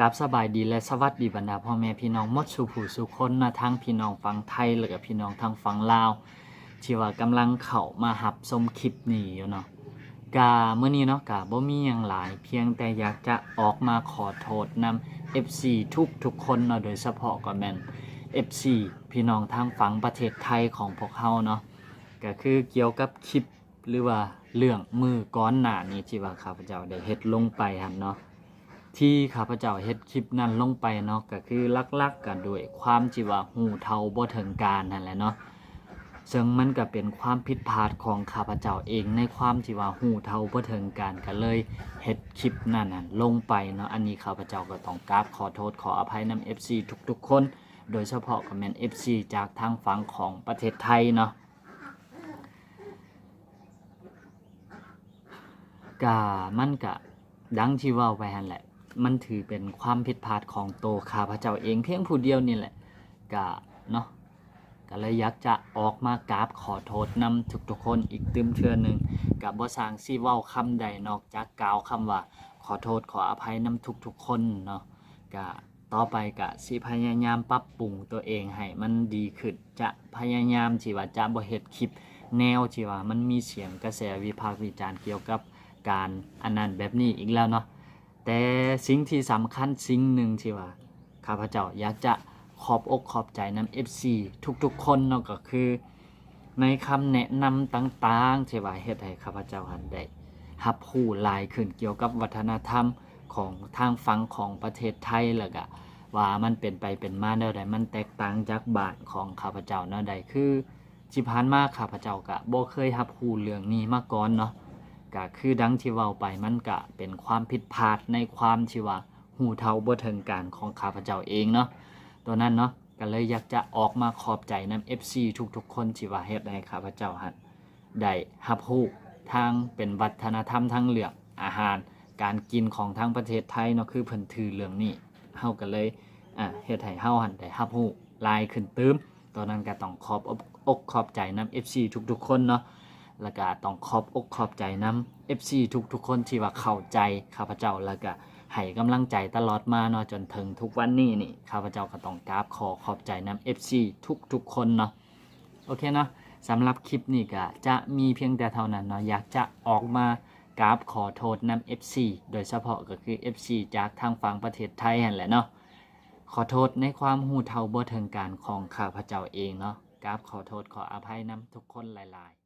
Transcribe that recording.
กับสบายดีและสวัสดีบรรดาพ่อแม่พี่น้องมดสุผู้สุคนนะทั้งพี่น้องฝั่งไทยและก็พี่น้องทางฝั่งลาวที่ว่ากำลังเข้ามาหับชมคลิปนี้อยู่เนาะกาเมื่อนี้เนาะกาบ่มีหยังหลาย เพียงแต่อยากจะออกมาขอโทษนำ FC ทุกทุกคนเนาะโดยเฉพาะก็แม่น FC พี่น้องทางฝั่งประเทศไทยของพวกเฮาเนาะก็คือเกี่ยวกับคลิปหรือว่าเรื่องมือก้อนหนานี้ที่ว่าข้าพเจ้าได้เฮ็ดลงไปหั่นเนาะ ที่ข้าพเจ้าเฮ็ดคลิปนั้นลงไปเนาะก็คือลักๆกันด้วยความที่ว่าหูเท่าบ่ถึงการนั่นแหละเนาะซึ่งมันก็เป็นความผิดพลาดของข้าพเจ้าเองในความที่ว่าหูเท่าบ่ถึงการก็เลยเฮ็ดคลิปนั้นน่ะลงไปเนาะอันนี้ข้าพเจ้าก็ต้องกราบขอโทษขออภัยนำ FC ทุกๆคน โดยเฉพาะก็แม่น FC จากทางฝั่งของประเทศไทยเนาะกะมันกะดังที่ว่าไว้หั่นแหละ มันถือเป็นความผิดพลาดของโตวข้าพเจ้าเองเพียงผู้เดียวนี่แหละกะเนาะก็เลยอยากจะออกมากราบขอโทษนำทุกๆคนอีกตืมเทื่อหนึ่งกับบสางสิเว้าคำใดนอกจากกล่าวคำว่า ขอโทษขออภัยนำทุกๆคนเนาะกะต่อไปกะสิพยายามปรับปรุงตัวเองให้มันดีขึ้นจะพยายามที่ว่าจะบ่เฮ็ดคลิปแนวที่ว่ามันมีเสียงกระแสวิพากษ์วิจารณ์เกี่ยวกับการอันนั้นแบบนี้อีกแล้วเนาะ แต่สิ่งที่สำคัญสิ่งหนึ่งที่ว่าข้าพเจ้าอยากจะขอบอกขอบใจน้ำ FC ทุกๆ คนเนาะก็คือ ในคำแนะนำต่างๆที่ว่าเฮ็ดให้ข้าพเจ้าหันได้รับรู้ลายขึ้นเกี่ยวกับวัฒนธรรมของทางฝั่งของประเทศไทยแล้วก็ว่ามันเป็นไปเป็นมาแนวใดมันแตกต่างจากบ้านของข้าพเจ้าแนวใดคือที่ผ่านมาข้าพเจ้าก็บ่เคยรับรู้เรื่องนี้มาก่อนเนาะ ก็คือดังที่เว้าไปมันก็เป็นความผิดพลาดในความที่ว่าหูเท่าบ่ถึงการของข้าพเจ้าเองเนาะตัวนั้นเนาะก็เลยอยากจะออกมาขอบใจนำ FC ทุกๆ คนที่ว่าเฮ็ดให้ข้าพเจ้าหัดได้รับรู้ทางเป็นวัฒนธรรมทางเรื่องอาหาร การกินของทางประเทศไทยเนาะคือเพิ่นถือเรื่องนี้เฮาก็เลยอะเฮ็ดให้เฮาหันได้รับรู้ลายขึ้นเติมตอนนั้นก็ต้องขอบอกขอบใจนำ FC ทุกๆ คนเนาะ แล้วก็ต้องขอบอกขอบใจน้ำ FC ทุกๆคนที่ว่าเข้าใจข้าพเจ้าแล้วก็ให้กำลังใจตลอดมาเนาะจนถึงทุกวันนี้นี่ข้าพเจ้าก็ต้องกราบขอขอบใจน้ำ FC ทุกๆคนเนาะโอเคเนาะสำหรับคลิปนี้ก็จะมีเพียงแต่เท่านั้นเนาะอยากจะออกมากราบขอโทษน้ำ FC โดยเฉพาะก็คือ FC จากทางฝั่งประเทศไทยนั่นแหละเนาะขอโทษในความหูเท่าบ่ถึงการของข้าพเจ้าเองเนาะกราบขอโทษขออภัยน้ำทุกคนหลาย ๆ